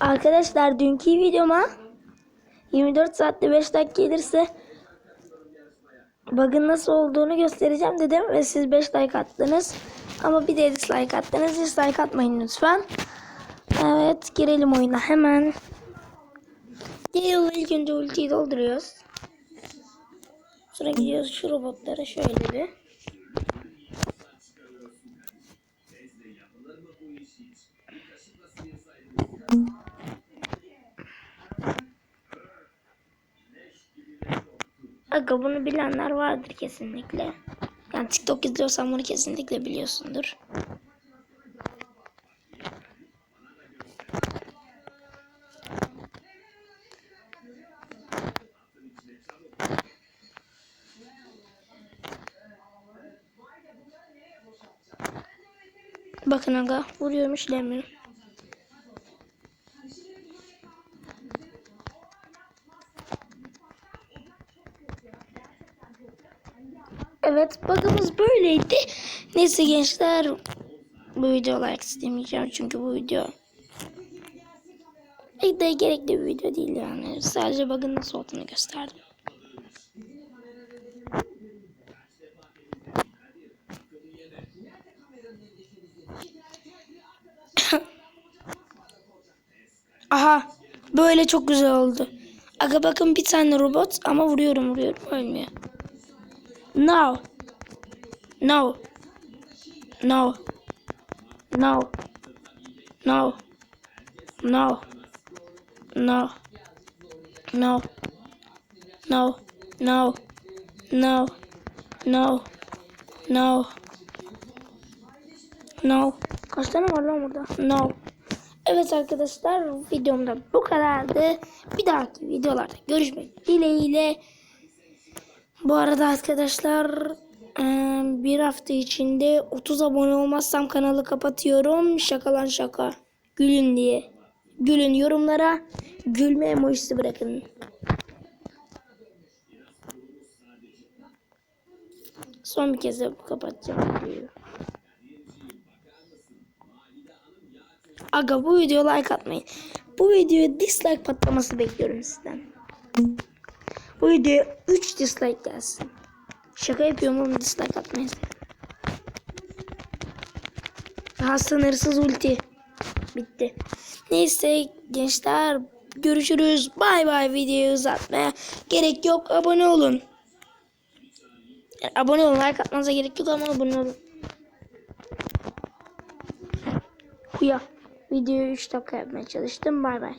Arkadaşlar dünkü videoma 24 saatte 5 dakika gelirse bug'ın nasıl olduğunu göstereceğim dedim ve siz 5 like attınız. Ama bir de dislike attınız. Dislike atmayın lütfen. Evet girelim oyuna hemen. Geliyor ilk önce ultiyi dolduruyoruz. Sonra gidiyoruz şu robotlara şöyle bir. Aga bunu bilenler vardır kesinlikle. Yani TikTok izliyorsan bunu kesinlikle biliyorsundur. Bakın aga vuruyorum işlemiyor. Evet bakımız böyleydi. Neyse gençler bu video like istemeyeceğim çünkü bu video pek de gerekli bir video değil yani. Sadece bug'ın nasıl olduğunu gösterdim. Aha böyle çok güzel oldu. Aga bakın bir tane robot ama vuruyorum vuruyorum ölmüyor. No. No. No. No. No. No. No. No. No. No. No. No. No. No. Kaç tane var lan burada? No. Evet arkadaşlar videomda bu kadardı. Bir dahaki videolarda görüşmek dileğiyle. Bu arada arkadaşlar bir hafta içinde 30 abone olmazsam kanalı kapatıyorum. Şaka lan şaka. Gülün diye. Gülün yorumlara gülme emojisi bırakın. Son bir kez kapatacağım. Aga bu videoya like atmayın. Bu videoya dislike patlaması bekliyorum sizden. Bu videoya 3 dislike gelsin. Şaka yapıyorum oğlum dislike atmayın. Daha sınırsız ulti. Bitti. Neyse gençler görüşürüz. Bay bay videoyu uzatmaya gerek yok. Abone olun. Yani abone olun. Like atmanıza gerek yok ama abone olun. Kuya. Videoyu 3 dakika yapmaya çalıştım. Bay bay.